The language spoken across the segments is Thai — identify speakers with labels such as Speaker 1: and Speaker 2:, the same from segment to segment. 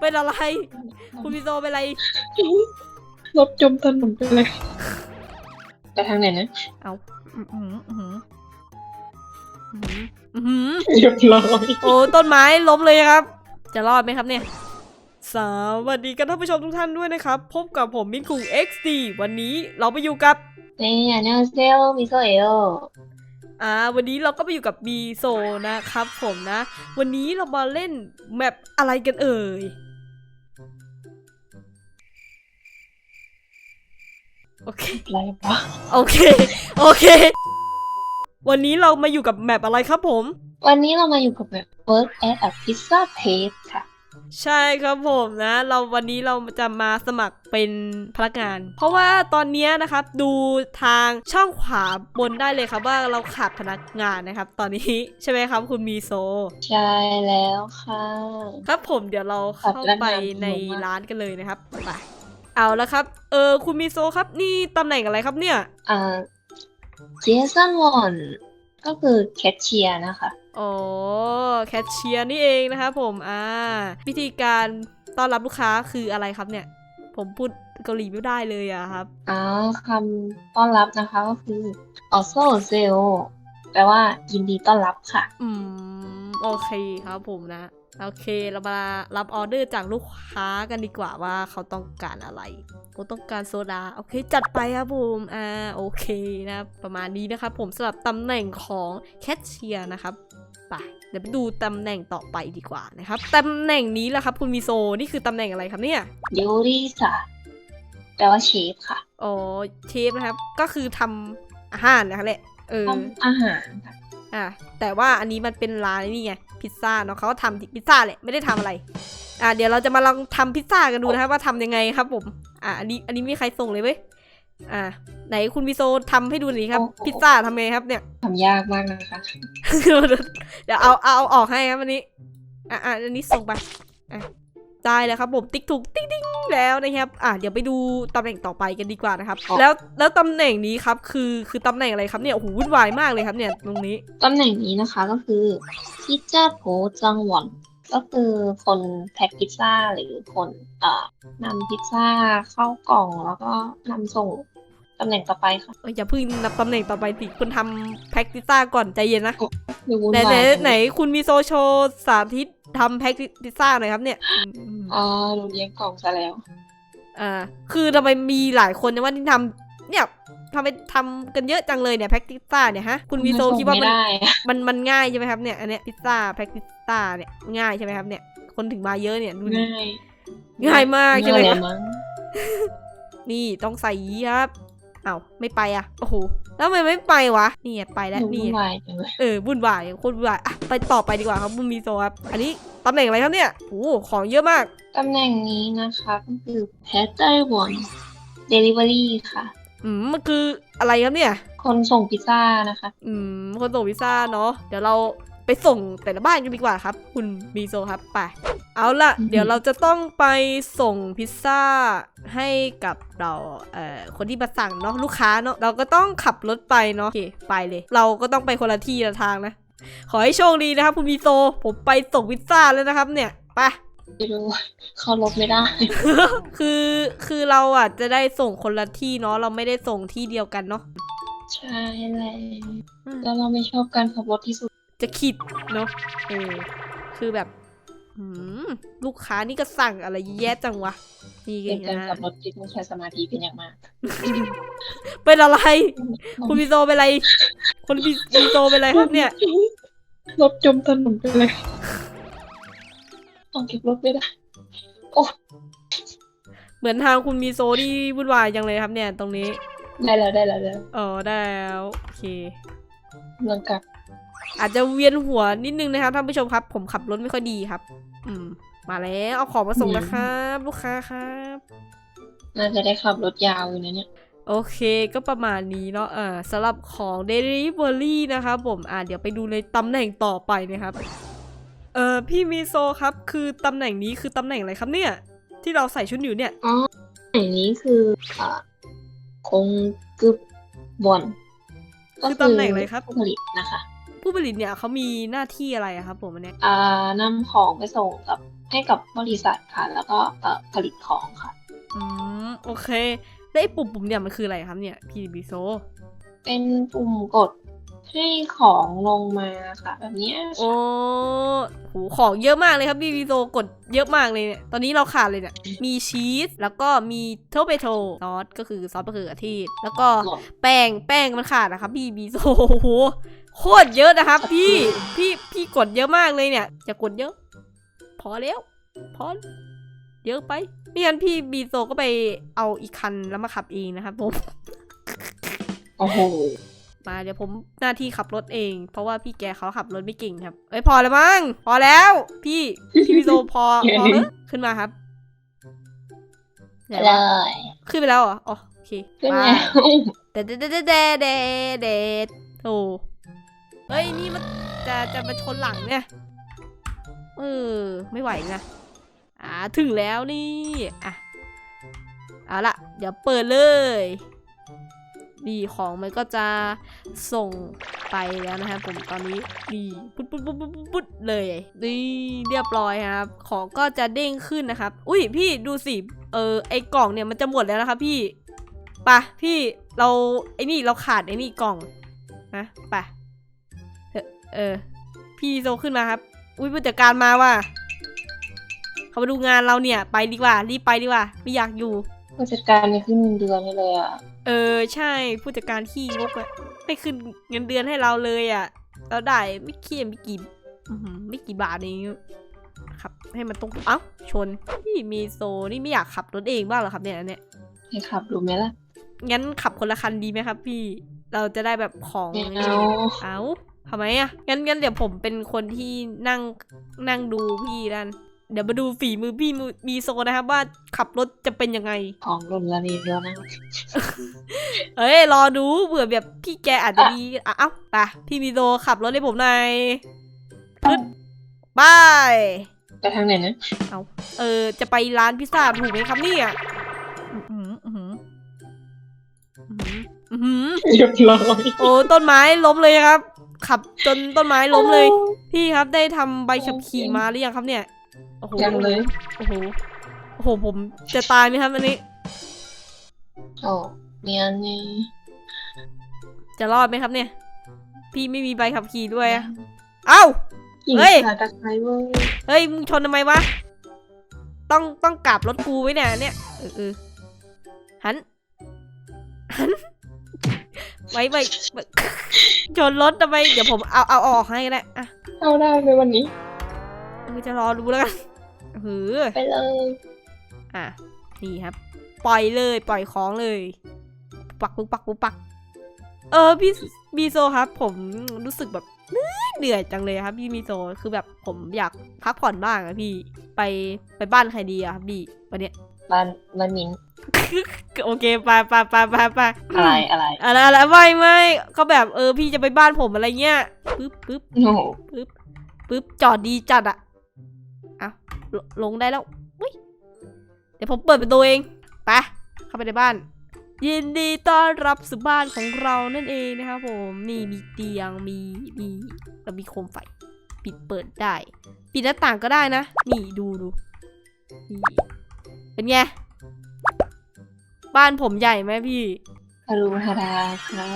Speaker 1: เป็นอะไร คุณมิโซเป็นอะไร
Speaker 2: รถจมถนนไปเลยไปทางไหนนะ
Speaker 1: เอาอื้อหืออื้อหืออื้อหืออื้อหือ
Speaker 2: เรียบร้อย
Speaker 1: โอ้ต้นไม้ล้มเลยครับ จะรอดไหมครับเนี่ย สวัสดีกันท่านผู้ชมทุกท่านด้วยนะครับ พบกับผมมินคุง XD วันนี้เราไปอยู่กับ
Speaker 2: นี่อันนี้เซลมิโซเอล
Speaker 1: อ่าวันนี้เราก็ไปอยู่กับบีโซนะครับผมนะ วันนี้เรามาเล่นแมปอะไรกันเอ่ย โอเค
Speaker 2: อะไรวะ
Speaker 1: โอเค โอเค วันนี้เรามาอยู่กับแมปอะไรครับผม
Speaker 2: วันนี้เรามาอยู่กับแบบ work at a pizza place ค่ะ
Speaker 1: ใช่ครับผมนะ เราวันนี้เราจะมาสมัครเป็นพนักงาน เพราะว่าตอนเนี้ยนะครับดูทางช่องขวาบนได้เลยครับว่าเราขาดพนักงานนะครับ ตอนนี้ใช่ไหมครับคุณมีโซ
Speaker 2: ใช่แล้วค่ะ
Speaker 1: ครับผมเดี๋ยวเราเข้า
Speaker 2: ขาดพนัก
Speaker 1: ไป
Speaker 2: งาน
Speaker 1: ใน
Speaker 2: จำนวนมาก
Speaker 1: ร้านกันเลยนะครับไปเอาแล้วครับ เออคุณมีโซครับนี่ตำแหน่งอะไรครับเนี่ย
Speaker 2: อ่าเจสันวอนก็คือแคชเชียร์นะคะ
Speaker 1: อ๋อแคชเชียร์นี่เองนะครับผมอ่าวิธีการต้อนรับลูกค้าคืออะไรครับเนี่ย ผมพูดเกาหลีไม่ได้เลยอะครับ
Speaker 2: อ๋อคำต้อนรับนะคะก็คือออโซเซลแปลว่ายินดีต้อนรับค่ะ
Speaker 1: อืม โอเคครับผมนะ โอเคเรามารับออเดอร์จากลูกค้ากันดีกว่าว่าเขาต้องการอะไรเขาต้องการโซดา โอเค จัดไปครับผมอ่าโอเคนะ ประมาณนี้นะครับผมสำหรับตำแหน่งของแคชเชียร์นะครับ ไปเดี๋ยวไปดูตำแหน่งต่อไปดีกว่านะครับตำแหน่งนี้แหละครับ คุณมิโซนี่คือตำแหน่งอะไรครับเนี่ย
Speaker 2: ยูริสะแปลว่าเชฟค่ะ
Speaker 1: อ๋อเชฟนะครับ ก็คือทำอาหารนะคะแหละเออ
Speaker 2: ทำอาหารค่ะ
Speaker 1: อะแต่ว่าอันนี้มันเป็นร้านนี่ไงพิซซ่าเนาะเขาก็ทำพิซซ่าแหละไม่ได้ทำอะไรอะเดี๋ยวเราจะมาลองทำพิซซ่ากันดูนะครับว่าทำยังไงครับผมอะอันนี้อันนี้มีใครส่งเลยเว้ย อะไหนคุณมิโซทำให้ดูหน่อยครับ พิซซ่าทำไงครับเนี่ย
Speaker 2: ทำยากมากนะคะ
Speaker 1: เดี๋ยวเอาเอาเอาออกให้ครับอันนี้ อะอะอันนี้ส่งไปอะได้แล้วครับผมติ๊กถูกติ๊งติ๊งแล้วนะครับ อะเดี๋ยวไปดูตำแหน่งต่อไปกันดีกว่านะครับ
Speaker 2: อ๋อ
Speaker 1: แล้วแล้วตำแหน่งนี้ครับคือคือตำแหน่งอะไรครับเนี่ยโอ้โหวุ่นวายมากเลยครับเนี่ยตรงนี้
Speaker 2: ตำแหน่งนี้นะคะก็คือพิซซ่าโพจังหวัดก็คือคนแพ็คพิซซ่าหรือคนเอ่อนำพิซซ่าเข้ากล่องแล้วก็นำส่ง ตำแหน่งต่อไปค่ะ
Speaker 1: เอ้ยอย่าเพิ่งนับตำแหน่งต่อไปสิคุณทำแพ็กพิซซ่าก่อนใจเย็นนะ
Speaker 2: ดูวุ่น
Speaker 1: ไหน
Speaker 2: วา
Speaker 1: ไหน
Speaker 2: ย
Speaker 1: ไหนคุณมีโซโชว์สาธิตทำแพ็กพิซซ่าหน่อยครับเนี่ยอืม
Speaker 2: อ่าดูเลี้ยงกล่องซะแล้ว
Speaker 1: อ่าคือทำไมมีหลายคนนะว่าที่ทำเนี่ยทำไมทำกันเยอะจังเลยเนี่ยแพ็กพิซซ่าเนี่ยฮะคุณมีโซ
Speaker 2: ส่ง
Speaker 1: คิดว่ามัน
Speaker 2: ไม่ได้
Speaker 1: มันมันง่ายใช่ไหมครับเนี่ยอันเนี้ยพิซซ่าแพ็กพิซซ่าเนี่ยง่ายใช่ไหมครับเนี่ยคนถึงมาเยอะเนี่ยดูดิ
Speaker 2: ง่าย
Speaker 1: ง่ายมากใช่ไหม
Speaker 2: ง่าย
Speaker 1: ค
Speaker 2: แล้
Speaker 1: รับ
Speaker 2: วมั้ง
Speaker 1: นี่ต้องใส่ยี้ครับ เอ้าไม่ไปอะโอ้โหแล้วทำไมไม่ไปวะนี่ไงไปแล้ว
Speaker 2: ดู
Speaker 1: นี่
Speaker 2: วุ่น
Speaker 1: ไง
Speaker 2: วายจังเลย
Speaker 1: เออวุ่นวายโคตรวุ่นวายอะไปต่อไปดีกว่าครับบุญมีโซครับอันนี้ตำแหน่งอะไรครับเนี่ยโอ้โหของเยอะมาก
Speaker 2: ตำแหน่งนี้นะคะก็คือแพทเตอร์วอนเดลิเวอรี่ค่ะ
Speaker 1: อืมมันคืออะไรครับเนี่ย
Speaker 2: คนส่งพิซซ่านะคะ
Speaker 1: อืม คนส่งพิซซ่าเนาะ เดี๋ยวเรา ไปส่งแต่ละบ้านกันดีกว่าครับ คุณมีโซครับไปเอาละ
Speaker 2: อือหือ
Speaker 1: เดี๋ยวเราจะต้องไปส่งพิซซ่าให้กับเราเอ่อคนที่มาสั่งเนาะลูกค้าเนาะเราก็ต้องขับรถไปเนาะโอเคไปเลย เราก็ต้องไปคนละที่ละทางนะ ขอให้โชคดีนะครับคุณมีโซผมไปส่งพิซซ่าแล้วนะครับ เนี่ยไป
Speaker 2: ไม่รู้เข้ารถไม่ได้
Speaker 1: คือคือเราอะจะได้ส่งคนละที่เนาะเราไม่ได้ส่งที่เดียวกันเนาะ
Speaker 2: ใช่แล้วแล้วเราไม่ชอบการขับรถที่สุด
Speaker 1: จะขิดเนาะเออคือแบบหืมลูกค้านี่ก็สั่งอะไรแย่จังวะนี่ไง
Speaker 2: เป็นการ
Speaker 1: นะ
Speaker 2: ขับรถที่ต้องใช้สมาธิเป็นอย่างมาก
Speaker 1: เป็นอะไร คุณพิโซเป็นอะไรคุณพิพิโซเป็นอะไรครับเนี่ย
Speaker 2: รถจมถนนไปเลยต้องเก็บรถไม่ได้
Speaker 1: เหมือนทางคุณมีโซที่วุ่นวายจังเลยครับเนี่ยตรงนี้
Speaker 2: ได้แล้วได้แล้วได้แล้ว
Speaker 1: อ๋อได้แล้วโอเค
Speaker 2: เมืองกลับ
Speaker 1: อาจจะเวียนหัวนิดนึงนะครับท่านผู้ชมครับ ผมขับรถไม่ค่อยดีครับ อืม มาแล้วเอาของมาส่งแล้วครับ ลูกค้าครับ
Speaker 2: น่าจะได้ขับรถยาวอยู่นะเนี่ย
Speaker 1: โอเคก็ประมาณนี้เนาะเออสำหรับของ Delivery นะครับผมอ่าเดี๋ยวไปดูในตำแหน่งต่อไปนะครับ เออพี่มีโซครับ คือตำแหน่งนี้คือตำแหน่งอะไรครับเนี่ย ที่เราใส่ชุดอยู่เนี่ย
Speaker 2: อ๋ออย่างนี้คืออ่าคงกึบบอน
Speaker 1: คือตำแหน่งอะไรครับ
Speaker 2: ผู้ผลิตนะคะ
Speaker 1: ผู้ผลิตเนี่ยเขามีหน้าที่อะไรอะครับผมอันเนี้ย
Speaker 2: อ่านำของไปส่งกับให้กับบริษัทค่ะ แล้วก็เอ่อผลิตของค่ะ
Speaker 1: อืมโอเคแล้วไอ้ปุ่มปุ่มเนี่ยมันคืออะไรครับเนี่ยพี่บีโซ
Speaker 2: เป็นปุ่มกด ให้ของลงมาค่ะ แบบเนี้ย
Speaker 1: โอ้โหของเยอะมากเลยครับพี่บีโซกดเยอะมากเลยเนี่ยตอนนี้เราขาดเลยเนี่ยมีชีสแล้วก็มีโทเปโตซอสก็คือซอสมะเขือเทศแล้วก็
Speaker 2: กด
Speaker 1: แป้งแป้งมันขาดนะครับพี่บีโซโอ้โหโคตรเยอะนะครับ พี่พี่พี่กดเยอะมากเลยเนี่ยจะกดเยอะ พอแล้ว พอเยอะไปไม่งั้นพี่บีโซก็ไปเอาอีกคันแล้วมาขับเองนะครับผม
Speaker 2: โอ้โห
Speaker 1: มาเดี๋ยวผมหน้าที่ขับรถเอง เพราะว่าพี่แกเขาขับรถไม่เก่งครับเอ้ยพอแล้วมั้งพอแล้ว พี่พี่บีโซพอพอเถอะขึ้นมาครับไหน
Speaker 2: เล
Speaker 1: วะ
Speaker 2: ย
Speaker 1: ขึ้นไปแล้วเหรออ๋อโอเค
Speaker 2: ขึ้น
Speaker 1: ไป
Speaker 2: แล้ว
Speaker 1: เด็ดเด็ดเด็ดเด็ดเด็ดเด็ดโอ้เฮ้ย นี่มันจะจะมาชนหลังเนี่ย เออ ไม่ไหวนะอ่า ถึงแล้วนี่ อะ เอาละเดี๋ยวเปิดเลย นี่ของมันก็จะส่งไปแล้วนะครับผมตอนนี้นี่ปุ๊ดปุ๊ดปุ๊ดปุ๊ดปุ๊ดปุ๊ดเลยนี่เรียบร้อยครับ ของก็จะเด้งขึ้นนะครับ อุ้ยพี่ดูสิเออไอกล่องเนี่ยมันจะหมดแล้วนะครับพี่ปะพี่เราไอ้นี่เราขาดไอ้นี่กล่องนะปะเออพี่โซขึ้นมาครับอุ้ยผู้จัดการมาว่ะเขามาดูงานเราเนี่ยไปดีกว่ารีบไปดีกว่าไม่อยากอยู่
Speaker 2: ผู้จัดการเนี่ยขึ้นเดือนให้เลยอะ
Speaker 1: เออใช่ผู้จัดการขี้งกอะไม่ขึ้นเงินเดือนให้เราเลยอะเราได้ไม่เคียไม่กี่อื้อหือไม่กี่บาทเองขับให้มันตรงเอ้าชนพี่มีโซนี่ไม่อยากขับรถเองบ้างเหรอครับเนี่ยอันเนี่ย
Speaker 2: ให้ขับดูไหมล่ะ
Speaker 1: งั้นขับคนละคันดีไหมครับ พี่เราจะได้แบบของ
Speaker 2: ไม่เอา
Speaker 1: เอาทำไมอะงั้นงั้นเดี๋ยวผมเป็นคนที่นั่งนั่งดูพี่นั่น เดี๋ยวมาดูฝีมือพี่มือมีโซนะครับว่าขับรถจะเป็นยังไง
Speaker 2: ของหล่นละนิดเดียวนะ
Speaker 1: เอ้ยรอดูเผื่อแบบพี่แกอาจจะดีอะเอ้าไปพี่มีโซขับรถให้ผมหน่อยขึ้นบาย
Speaker 2: ไปทางไหนนะ
Speaker 1: เอาเออจะไปร้านพิซซ่าถูกไหมครับเนี่ยอือหืออือหืออือหืออือหือ
Speaker 2: เรียบร้อย
Speaker 1: โอ้ต้นไม้ล้มเลยครับ ขับจนต้นไม้ล้มเลย พี่ครับได้ทำใบขับขี่มาหรือยังครับเนี่ย โอ้โห
Speaker 2: ยังเลย
Speaker 1: โอ้โหโอ้โหผมจะตายไหมครับอันนี้
Speaker 2: โอ้เนี่ยนี่
Speaker 1: จะรอดไหมครับเนี่ย พี่ไม่มีใบขับขี่ด้วยอะเอ้า
Speaker 2: หญิง
Speaker 1: เฮ้ย
Speaker 2: ขาตะไคร้เว้ย
Speaker 1: เฮ้ยมึงชนทำไมวะ ต้องต้องกลับรถกูไว้เนี่ยเนี่ยเออเออหัน หันไว้ไว้ไว้ชนรถทำไม เดี๋ยวผมเอาเอาเอาออกให้ก็ได้อะ
Speaker 2: เข้าได้เลยวันนี้
Speaker 1: เออจะรอดูแล้วกัน เออ
Speaker 2: ไปเลย
Speaker 1: อะ นี่ครับ ปล่อยเลย ปล่อยของเลย ปักปุ๊กปักปุ๊กปัก เออพี่บีโซครับ ผมรู้สึกแบบเหนื่อยเหนื่อยจังเลยครับ พี่บีโซ คือแบบผมอยากพักผ่อนบ้างอะพี่ ไปไปบ้านใครดีอะครับพี่วันเนี้ย
Speaker 2: บ้านบ้านมิน
Speaker 1: โอเคไปไปไปไปไป
Speaker 2: อะไรอะไร
Speaker 1: อะไรอะไรไม่ไม่ก็แบบเออพี่จะไปบ้านผมอะไรเงี้ยปึ๊บปึ๊บ
Speaker 2: โอ้โห
Speaker 1: ปึ๊บปึ๊บจอดดีจัดอะเอา ลลงได้แล้วอุ้ยเดี๋ยวผมเปิดประตูเองไปเข้าไปในบ้าน ยินดีต้อนรับสู่บ้านของเรานั่นเองนะครับผมนี่มีเตียงมีมีแล้วมีโคมไฟ ปิดเปิดได้ ปิดหน้าต่างก็ได้นะ นี่ดูดูนี่เป็นไงบ้านผมใหญ่ไหมพี่
Speaker 2: อรุณธดาค่ะ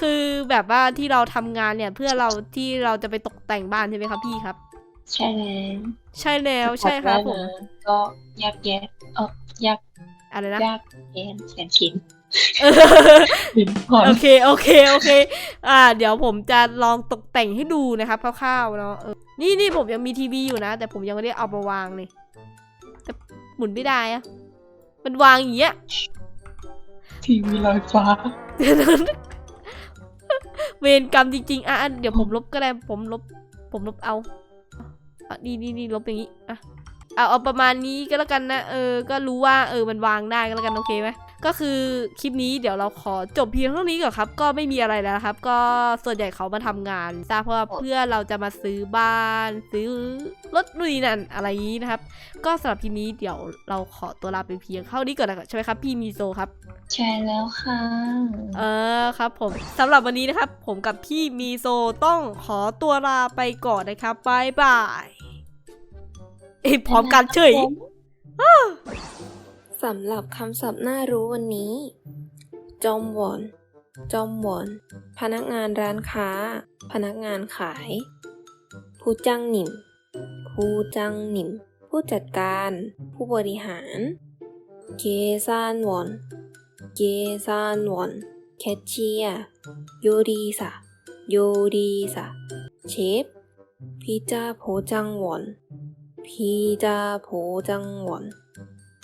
Speaker 1: คือแบบว่าที่เราทำงานเนี่ยเพื่อเราที่เราจะไปตกแต่งบ้านใช่ไหมครับพี่ครับ
Speaker 2: ใช่แล้ว
Speaker 1: ใช่แล้วใช่ครับผม
Speaker 2: ก็ยากแยะเออยาก
Speaker 1: อะไรนะ
Speaker 2: ยากแยะแสนคิน
Speaker 1: เออ
Speaker 2: ลิ้นผ่อน
Speaker 1: โอเคโอเคโอเค อ่า เดี๋ยวผมจะลองตกแต่งให้ดูนะครับคร่าวๆเนาะเออนี่นี่ผมยังมีทีวีอยู่นะ แต่ผมยังไม่ได้เอามาวางเลยแต่หมุนไม่ได้อะมันวางอย่างเงี้ย
Speaker 2: ทีวีลอยฟ้า
Speaker 1: เวรกรรมจริงๆ อะอะเดี๋ยวผมลบก็ได้ ผมลบ ผมลบเอาอะ นี่นี่นี่ลบอย่างนี้อะเอาเอาประมาณนี้ก็แล้วกันนะ เออ ก็รู้ว่าเออมันวางได้ก็แล้วกันโอเคไหมก็คือคลิปนี้เดี๋ยวเราขอจบเพียงเท่านี้ก่อนครับ ก็ไม่มีอะไรแล้วนะครับ ก็ส่วนใหญ่เขามาทำงานทราบเพราะว่าเพื่อเราจะมาซื้อบ้าน ซื้อรถนู่นนนั่นอะไรอย่างนี้นะครับ ก็สำหรับคลิปนี้เดี๋ยวเราขอตัวลาไปเพียงเท่านี้ก่อนนะครับใช่ไหมครับ พี่มีโซครับ
Speaker 2: ใช่แล้วค่ะ
Speaker 1: เออครับ ผมสำหรับวันนี้นะครับ ผมกับพี่มีโซต้องขอตัวลาไปก่อนนะครับบายบาย เอ้ยพร้อมกันเฉย
Speaker 3: สำหรับคำศัพท์น่ารู้วันนี้ จอมหวอน จอมหวอน พนักงานร้านค้า พนักงานขาย ผู้จ้างหนิม ผู้จ้างหนิม ผู้จัดการ ผู้บริหาร เกซานวอน เกซานวอน แคชเชียร์โยรีสะโยรีสะเชฟพิจาโพจังวอน พิจาโพจังวอน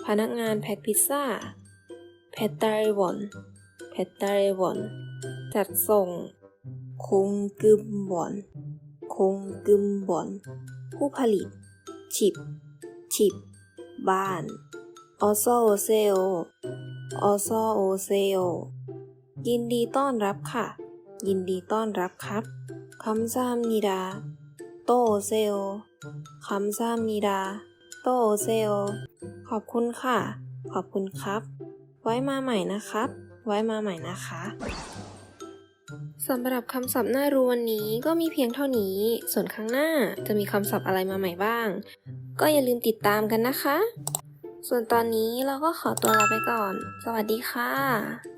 Speaker 3: พนักงานแพ็คพิซซ่า แพตเตอร์วอนแพตเตอร์วอนจัดส่ง คงกึมวอนคงกึมวอนผู้ผลิตชิปชิปบ้าน ออโซเซลออโซโอเซลยินดีต้อนรับค่ะ ยินดีต้อนรับครับคำซามนิดา โตเซล คำซามนิดา โตเซลขอบคุณค่ะ ขอบคุณครับ ไว้มาใหม่นะครับ ไว้มาใหม่นะคะสำหรับคำศัพท์น่ารู้วันนี้ก็มีเพียงเท่านี้ ส่วนครั้งหน้าจะมีคำศัพท์อะไรมาใหม่บ้าง ก็อย่าลืมติดตามกันนะคะ ส่วนตอนนี้เราก็ขอตัวลาไปก่อน สวัสดีค่ะ